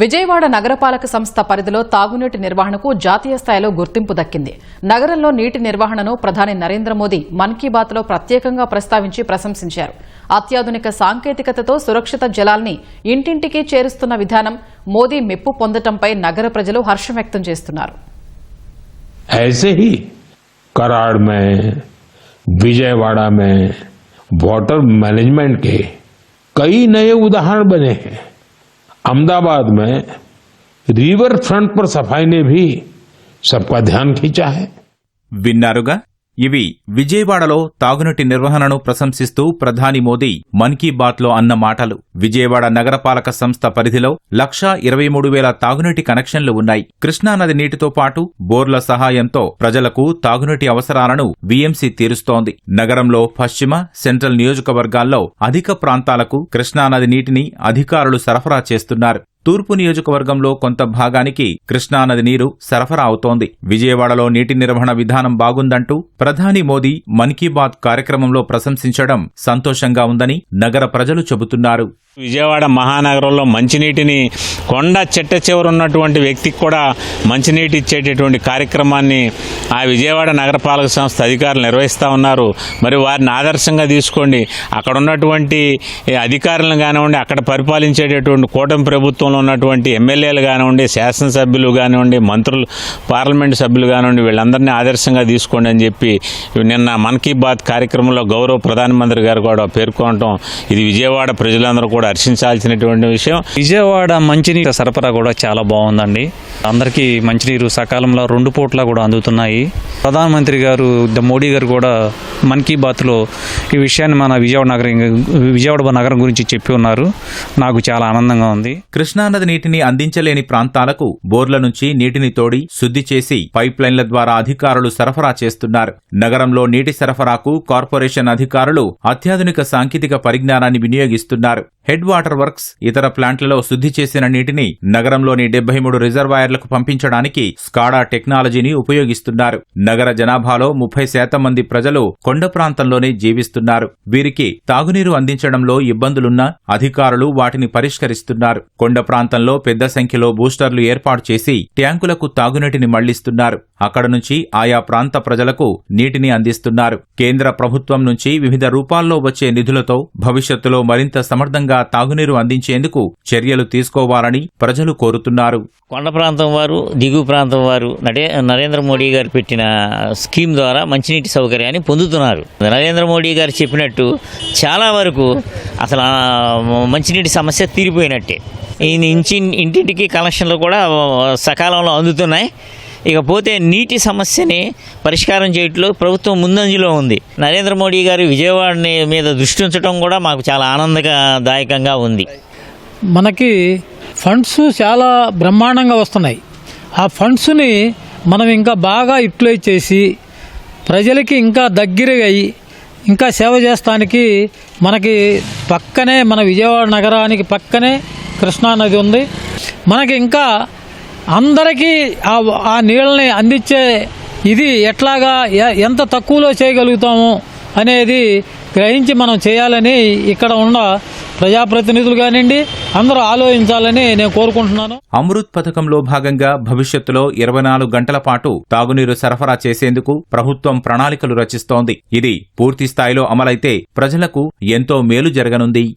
విజయవాడ నగరపాలక సంస్థ పరిధిలో తాగునీటి నిర్వహణకు జాతీయ స్థాయిలో గుర్తింపు దక్కింది నగరంలో నీటి నిర్వహణను ప్రధాని నరేంద్ర మోదీ మన్ కీ బాత్లో ప్రత్యేకంగా ప్రస్తావించి ప్రశంసించారు అత్యాధునిక సాంకేతికతతో సురక్షిత జలాల్ని ఇంటింటికి చేరుస్తున్న విధానం మోదీ మెప్పు పొందటంపై నగర ప్రజలు హర్షం వ్యక్తం చేస్తున్నారు ऐसे ही कराड़ में विजयवाड़ा में वाटर मैनेजमेंट के कई नए उदाहरण बने हैं अहमदाबाद में रिवर फ्रंट पर सफ़ाई ने भी सबका ध्यान खींचा है। विन्नारुगा ఇవి విజయవాడలో తాగునీటి నిర్వహణను ప్రశంసిస్తూ ప్రధాని మోదీ మన్ కీ బాత్లో అన్న మాటలు. విజయవాడ నగరపాలక సంస్థ పరిధిలో లక్షా ఇరవై మూడు వేల తాగునీటి కనెక్షన్లు ఉన్నాయి. కృష్ణానది నీటితో పాటు బోర్ల సహాయంతో ప్రజలకు తాగునీటి అవసరాలను వీఎంసీ తీరుస్తోంది. నగరంలో పశ్చిమ సెంట్రల్ నియోజకవర్గాల్లో అధిక ప్రాంతాలకు కృష్ణానది నీటిని అధికారులు సరఫరా చేస్తున్నారు. తూర్పు నియోజకవర్గంలో కొంత భాగానికి కృష్ణానది నీరు సరఫరా అవుతోంది. విజయవాడలో నీటి నిర్వహణ విధానం బాగుందంటూ ప్రధాని మోదీ మన్ కీ బాత్ కార్యక్రమంలో ప్రశంసించడం సంతోషంగా ఉందని నగర ప్రజలు చెబుతున్నారు. విజయవాడ మహానగరంలో మంచినీటిని కొండ చెట్ట చివర ఉన్నటువంటి వ్యక్తికి కూడా మంచినీటి ఇచ్చేటటువంటి కార్యక్రమాన్ని ఆ విజయవాడ నగరపాలక సంస్థ అధికారులు నిర్వహిస్తూ ఉన్నారు. మరి వారిని ఆదర్శంగా తీసుకోండి. అక్కడ ఉన్నటువంటి అధికారులను కానివ్వండి అక్కడ పరిపాలించేటటువంటి కూటమి ప్రభుత్వంలో ఉన్నటువంటి ఎమ్మెల్యేలు కానివ్వండి శాసనసభ్యులు కానివ్వండి మంత్రులు పార్లమెంట్ సభ్యులు కానివ్వండి వీళ్ళందరినీ ఆదర్శంగా తీసుకోండి అని చెప్పి నిన్న మన్ కీ బాత్ కార్యక్రమంలో గౌరవ ప్రధానమంత్రి గారు కూడా పేర్కొనటం ఇది విజయవాడ ప్రజలందరూ కూడా హర్షించాల్సినటువంటి విషయం. విజయవాడ మంచినీరు సరఫరా కూడా చాలా బాగుందండి. అందరికీ మంచినీరు సకాలంలో రెండు పూట్ల కూడా అందుతున్నాయి. ప్రధానమంత్రి గారు ద మోడీ గారు కూడా మన్ కీ బాత్లో ఈ విషయాన్ని మన విజయవాడ నగరం విజయవాడ నగరం గురించి చెప్పి ఉన్నారు. నాకు చాలా ఆనందంగా ఉంది. కృష్ణానది నీటిని అందించలేని ప్రాంతాలకు బోర్ల నుంచి నీటిని తోడి శుద్ధి చేసి పైప్ లైన్ల ద్వారా అధికారులు సరఫరా చేస్తున్నారు. నగరంలో నీటి సరఫరాకు కార్పొరేషన్ అధికారులు అత్యాధునిక సాంకేతిక పరిజ్ఞానాన్ని వినియోగిస్తున్నారు. హెడ్ వాటర్ వర్క్స్ ఇతర ప్లాంట్లలో శుద్ధి చేసిన నీటిని నగరంలోని డెబ్బై మూడు రిజర్వాయర్లకు పంపించడానికి స్కాడా టెక్నాలజీని ఉపయోగిస్తున్నారు. నగర జనాభాలో ముప్పై శాతం మంది ప్రజలు కొండ ప్రాంతంలోనే జీవిస్తున్నారు. వీరికి తాగునీరు అందించడంలో ఇబ్బందులున్నా అధికారులు వాటిని పరిష్కరిస్తున్నారు. కొండ ప్రాంతంలో పెద్ద సంఖ్యలో బూస్టర్లు ఏర్పాటు చేసి ట్యాంకులకు తాగునీటిని మళ్ళిస్తున్నారు. అక్కడ నుంచి ఆయా ప్రాంత ప్రజలకు నీటిని అందిస్తున్నారు. కేంద్ర ప్రభుత్వం నుంచి వివిధ రూపాల్లో వచ్చే నిధులతో భవిష్యత్తులో మరింత సమర్థంగా తాగునీరు అందించేందుకు చర్యలు తీసుకోవాలని ప్రజలు కోరుతున్నారు. కొండ ప్రాంతం వారు దిగువ ప్రాంతం వారు నడే నరేంద్ర మోడీ గారు పెట్టిన స్కీమ్ ద్వారా మంచినీటి సౌకర్యాన్ని పొందుతున్నారు. నరేంద్ర మోడీ గారు చెప్పినట్టు చాలా వరకు అసలు మంచినీటి సమస్య తీరిపోయినట్టే. ఈ ఇంచి ఇంటింటికి కనెక్షన్లు కూడా సకాలంలో అందుతున్నాయి. ఇకపోతే నీటి సమస్యని పరిష్కారం చేయట్లో ప్రభుత్వం ముందంజలో ఉంది. నరేంద్ర మోడీ గారు విజయవాడని మీద దృష్టి ఉంచడం కూడా మాకు చాలా ఆనందదాయకంగా ఉంది. మనకి ఫండ్స్ చాలా బ్రహ్మాండంగా వస్తున్నాయి. ఆ ఫండ్స్ని మనం ఇంకా బాగా యూటిలైజ్ చేసి ప్రజలకి ఇంకా దగ్గరగా అయ్యి ఇంకా సేవ చేస్తానికి మనకి పక్కనే మన విజయవాడ నగరానికి పక్కనే కృష్ణానది ఉంది. మనకి ఇంకా అందరికీ ఆ ఆ నీళ్ళని అందించే ఇది ఎట్లాగా ఎ- ఎంత తక్కువలో చేయగలుగుతాము అనేది గ్రహించి మనం చేయాలని ఇక్కడ ఉన్న ప్రజాప్రతినిధులు కానివ్వండి అందరూ ఆలోచించాలని నేను కోరుకుంటున్నాను. అమృత్ పథకంలో భాగంగా భవిష్యత్తులో ఇరవై నాలుగు గంటల పాటు తాగునీరు సరఫరా చేసేందుకు ప్రభుత్వం ప్రణాళికలు రచిస్తోంది. ఇది పూర్తి స్థాయిలో అమలైతే ప్రజలకు ఎంతో మేలు జరగనుంది.